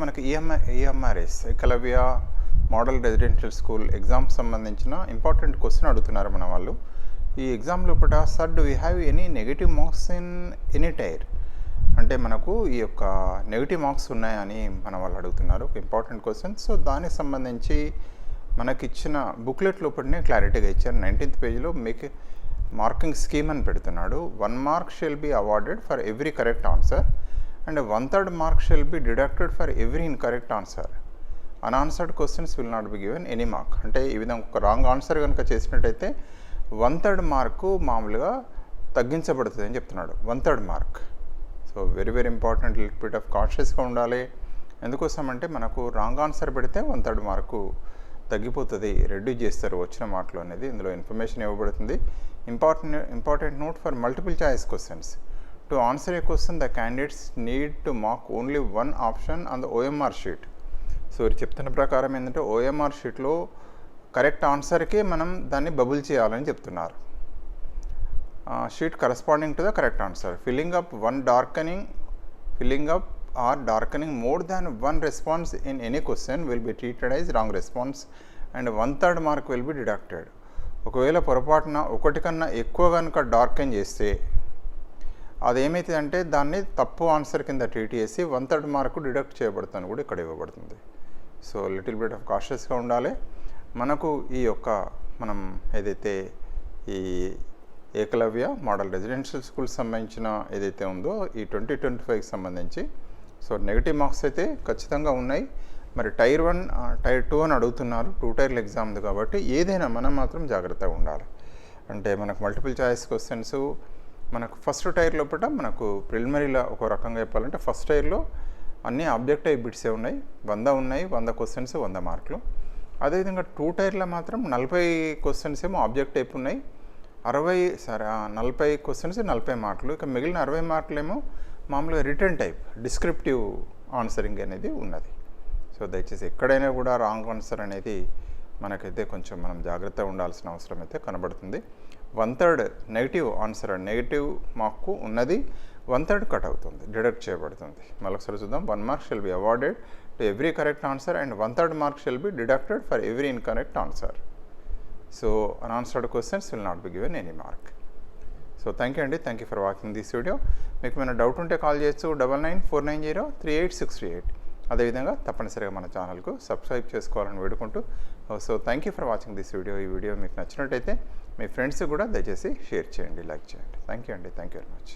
మనకి EMI EMRS Ekalavya model residential school exam సంబంధించిన important question అడుగుతున్నారు మన వాళ్ళు. ఈ ఎగ్జామ్ లోపల sir do we have any negative marks in any tier అంటే మనకు ఈ యొక్క నెగిటివ్ మార్క్స్ ఉన్నాయని మన వాళ్ళు అడుగుతున్నారు ఒక ఇంపార్టెంట్ క్వశ్చన్. సో దానికి సంబంధించి మనకి ఇచ్చిన బుక్లెట్ లోపలనే క్లారిటీగా ఇచ్చారు. నైన్టీన్త్ పేజ్లో మీకు మార్కింగ్ స్కీమ్ అని పెడుతున్నాడు. One mark shall be awarded for every correct answer and one third mark shall be deducted for every incorrect answer unanswered questions will not be given any mark అంటే ఈ విధంగా ఒక wrong answer కనుక చేసినట్టయితే one third mark మామూలుగా తగ్గించబడుతుంది అని చెప్తున్నాడు. One third mark so very very important little bit of కాన్షియస్గా ఉండాలి. ఎందుకోసం అంటే మనకు రాంగ్ ఆన్సర్ పెడితే వన్ థర్డ్ మార్కు తగ్గిపోతుంది. రెడ్యూస్ చేస్తారు వచ్చిన మార్కులు అనేది. ఇందులో ఇన్ఫర్మేషన్ ఇవ్వబడుతుంది. Important important note for multiple choice questions to answer a question the candidates need to mark only one option on the OMR sheet so వీరు చెప్తున్న ప్రకారం ఏంటంటే ఓఎంఆర్ షీట్లో కరెక్ట్ ఆన్సర్కే మనం దాన్ని బబుల్ చేయాలని చెప్తున్నారు. Sheet corresponding to the correct answer filling up one darkening filling up or darkening more than one response in any question will be treated as wrong response and one third mark will be deducted ఒకవేళ పొరపాటున ఒకటి కన్నా ఎక్కువ కనుక darken చేస్తే అదేమైతుందంటే దాన్ని తప్పు answer కింద ట్రీట్ చేసి వన్ థర్డ్ మార్కు డిడక్ట్ చేయబడుతుంది కూడా ఇక్కడ ఇవ్వబడుతుంది. సో లిటిల్ బిట్ ఆఫ్ కాషియస్గా ఉండాలి. మనకు ఈ యొక్క మనం ఏదైతే ఈ ఏకలవ్య మోడల్ రెసిడెన్షియల్ స్కూల్ సంబంధించిన ఏదైతే ఉందో ఈ ట్వంటీ ట్వంటీ ఫైవ్కి సంబంధించి సో నెగిటివ్ మార్క్స్ అయితే ఖచ్చితంగా ఉన్నాయి. మరి టైర్ వన్ టైర్ టూ అని అడుగుతున్నారు. టూ టైర్ల ఎగ్జామ్ ఉంది కాబట్టి ఏదైనా మనం మాత్రం జాగ్రత్తగా ఉండాలి. అంటే మనకు మల్టిపుల్ చాయిస్ క్వశ్చన్స్ మనకు ఫస్ట్ టైర్ లోపల మనకు ప్రిలిమినరీలో ఒక రకంగా చెప్పాలంటే ఫస్ట్ టైర్లో అన్ని ఆబ్జెక్టివ్ బిట్సే ఉన్నాయి. వంద ఉన్నాయి వంద క్వశ్చన్స్ వంద మార్కులు అదేవిధంగా టూ టైర్లో మాత్రం నలభై క్వశ్చన్స్ ఏమో ఆబ్జెక్ట్ టైప్ ఉన్నాయి. అరవై సరే నలభై క్వశ్చన్స్ నలభై మార్కులు ఇక మిగిలిన అరవై మార్కులు ఏమో మామూలుగా రిటర్న్ టైప్ డిస్క్రిప్టివ్ ఆన్సరింగ్ అనేది ఉన్నది. సో దయచేసి ఎక్కడైనా కూడా రాంగ్ ఆన్సర్ అనేది మనకైతే కొంచెం మనం జాగ్రత్తగా ఉండాల్సిన అవసరం అయితే కనబడుతుంది. One third negative answer negative mark ఉన్నది వన్ థర్డ్ కట్ అవుతుంది డిడక్ట్ చేయబడుతుంది. మరొకసారి చూద్దాం. One mark shall be awarded to every correct answer and one third mark shall be deducted for every incorrect answer so unanswered questions will not be given any mark so thank you అండి thank you for watching this video మీకు ఏమైనా doubt ఉంటే call చేయొచ్చు. Double nine four nine zero three eight six three eight అదేవిధంగా తప్పనిసరిగా మన ఛానల్కు subscribe చేసుకోవాలని వేడుకుంటూ so thank you for watching this video ఈ వీడియో మీకు నచ్చినట్టయితే మీ ఫ్రెండ్స్ కూడా దయచేసి షేర్ చేయండి లైక్ చేయండి. థ్యాంక్ యూ అండి. Thank you very much